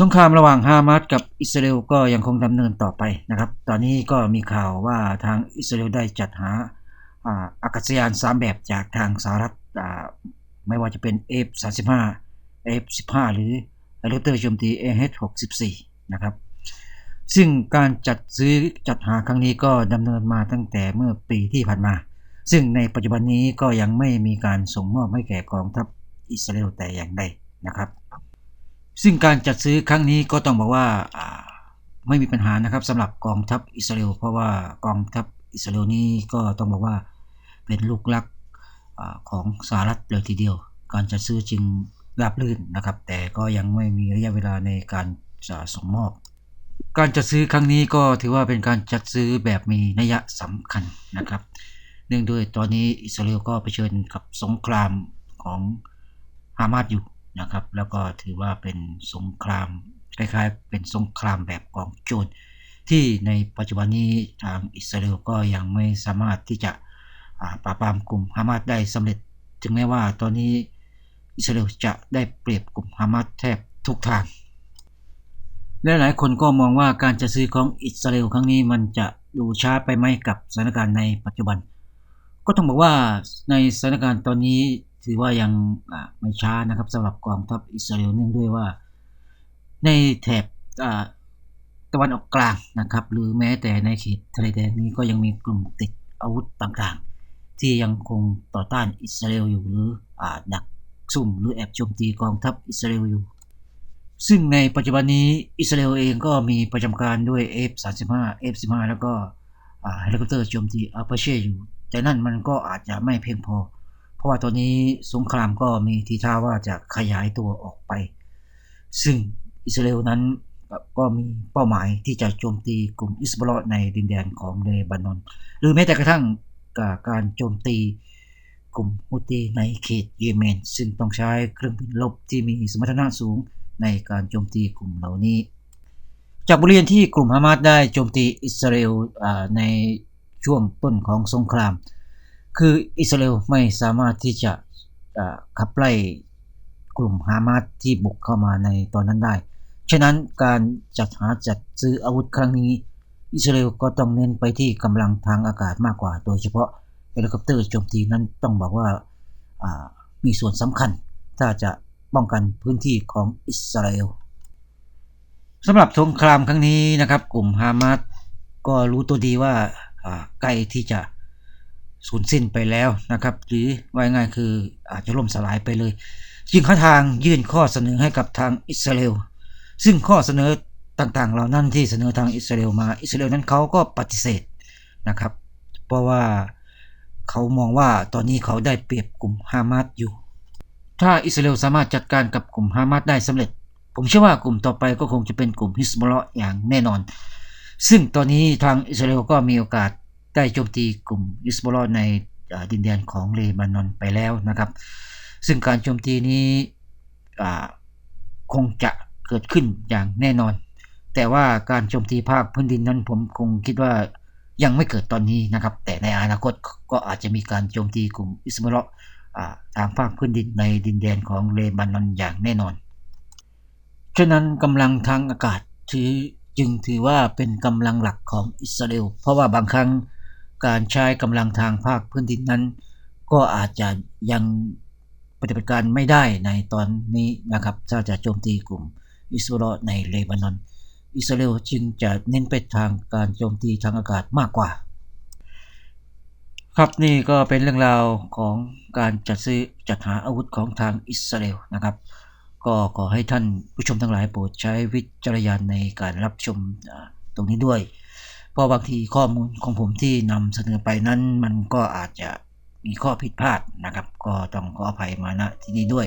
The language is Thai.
สงครามระหว่างฮามาสกับอิสราเอลก็ยังคงดำเนินต่อไปนะครับ ตอนนี้ก็มีข่าวว่าทางอิสราเอลได้จัดหาอากาศยานสามแบบจากทางสหรัฐไม่ว่าจะเป็น F35 F15 หรือเฮลิคอปเตอร์โจมตี AH64 นะครับ ซึ่งการจัดซื้อจัดหาครั้งนี้ก็ดำเนินมาตั้งแต่เมื่อปีที่ผ่านมา ซึ่งในปัจจุบันนี้ก็ยังไม่มีการส่งมอบให้แก่กองทัพอิสราเอลแต่อย่างใดนะครับ ซึ่งการจัดซื้อครั้งนี้ก็ต้องบอกว่าไม่มีปัญหานะครับสำหรับกองทัพอิสราเอลเพราะว่ากองทัพอิสราเอลนี้ก็ต้องบอกว่าเป็นลูกหลักอของสหรัฐเลยทีเดียว การจัดซื้อจึงราบรื่นนะครับ แต่ก็ยังไม่มีระยะเวลาในการจะส่งมอบ การจัดซื้อครั้งนี้ก็ถือว่าเป็นการจัดซื้อแบบมีนัยสำคัญนะครับ เนื่องด้วยตอนนี้อิสราเอลก็เผชิญกับสงครามของฮามาสอยู่ นะครับ แล้วก็ถือว่าเป็นสงครามคล้ายๆ เป็นสงครามแบบกองโจรที่ในปัจจุบันนี้ทางอิสราเอลก็ยังไม่สามารถที่จะปราบปรามกลุ่มฮามาสได้สำเร็จ ถึงแม้ว่าตอนนี้อิสราเอลจะได้เปรียบกลุ่มฮามาสแทบทุกทางและหลายคนก็มองว่าการจะซื้อของอิสราเอลครั้งนี้มันจะดูช้าไปไหมกับสถานการณ์ในปัจจุบัน ก็ต้องบอกว่าในสถานการณ์ตอนนี้ ถือว่ายังไม่ช้านะครับสำหรับกองทัพอิสราเอลเนื่องด้วยว่า ในแถบตะวันออกกลางนะครับ หรือแม้แต่ในเขตทะเลแดงนี้ก็ยังมีกลุ่มติดอาวุธต่างๆ ที่ยังคงต่อต้านอิสราเอลอยู่หรืออดักซุ่มหรือแอบโจมตีกองทัพอิสราเอลอยู่ ซึ่งในปัจจุบันนี้อิสราเอลเองก็มีประจำการด้วย F35 F15 แล้วก็เฮลิคอปเตอร์โจมตีอาปาเช่อยู่ แต่นั่นมันก็อาจจะไม่เพียงพอ เพราะว่าตอนนี้สงครามก็มีทีท่าว่าจะขยายตัวออกไป ซึ่งอิสราเอลนั้นก็มีเป้าหมายที่จะโจมตีกลุ่มอิสบอลในดินแดนของเลบานอน หรือแม้แต่กระทั่งการโจมตีกลุ่มฮุตีในเขตเยเมน ซึ่งต้องใช้เครื่องบินรบที่มีสมรรถนะสูงในการโจมตีกลุ่มเหล่านี้ จากบทเรียนที่กลุ่มฮามาสได้โจมตีอิสราเอลในช่วงต้นของสงคราม คืออิสราเอลไม่สามารถที่จะขับไล่กลุ่มฮามาสที่บุกเข้ามาในตอนนั้นได้ ฉะนั้นการจัดหาจัดซื้ออาวุธครั้งนี้ อิสราเอลก็ต้องเน้นไปที่กำลังทางอากาศมากกว่า โดยเฉพาะเฮลิคอปเตอร์โจมตีนั้นต้องบอกว่ามีส่วนสำคัญ ถ้าจะป้องกันพื้นที่ของอิสราเอลสำหรับสงครามครั้งนี้นะครับ กลุ่มฮามาสก็รู้ตัวดีว่าใกล้ที่จะ สูญสิ้นไปแล้วนะครับ หรือว่าง่ายคืออาจจะล่มสลายไปเลย จึงหาทางยื่นข้อเสนอให้กับทางอิสราเอลซึ่งข้อเสนอต่างๆ เหล่านั้นที่เสนอทางอิสราเอลมาอิสราเอลนั้นเขาก็ปฏิเสธนะครับ เพราะว่าเขามองว่าตอนนี้เขาได้เปรียบกลุ่มฮามาสอยู่ ถ้าอิสราเอลสามารถจัดการกับกลุ่มฮามาสได้สำเร็จ ผมเชื่อว่ากลุ่มต่อไปก็คงจะเป็นกลุ่มฮิสบอลอย่างแน่นอน ซึ่งตอนนี้ทางอิสราเอลก็มีโอกาส ได้โจมตีกลุ่มฮิสบอลในดินแดนของเลบานอนไปแล้วนะครับ ซึ่งการโจมตีนี้คงจะเกิดขึ้นอย่างแน่นอน แต่ว่าการโจมตีภาคพื้นดินนั้นผมคงคิดว่ายังไม่เกิดตอนนี้นะครับ แต่ในอนาคตก็อาจจะมีการโจมตีกลุ่มอิสบอลอ่าทางภาคพื้นดินในดินแดนของเลบานอนอย่างแน่นอน ฉะนั้นกำลังทางอากาศถือจึงถือว่าเป็นกำลังหลักของอิสราเอล เพราะว่าบางครั้ง การใช้กำลังทางภาคพื้นดินนั้น ก็อาจจะยังปฏิบัติการไม่ได้ในตอนนี้นะครับถ้าจะโจมตีกลุ่มอิสราเอลในเลบานอน อิสราเอลจึงจะเน้นไปทางการโจมตีทางอากาศมากกว่า ครับนี่ก็เป็นเรื่องราวของการจัดซื้อจัดหาอาวุธของทางอิสราเอลนะครับ ก็ขอให้ท่านผู้ชมทั้งหลายโปรดใช้วิจารณญาณในการรับชมตรงนี้ด้วย เพราะบางทีข้อมูลของผมที่นำเสนอไปนั้น มันก็อาจจะมีข้อผิดพลาดนะครับ ก็ต้องขออภัยมาณที่นี้ด้วย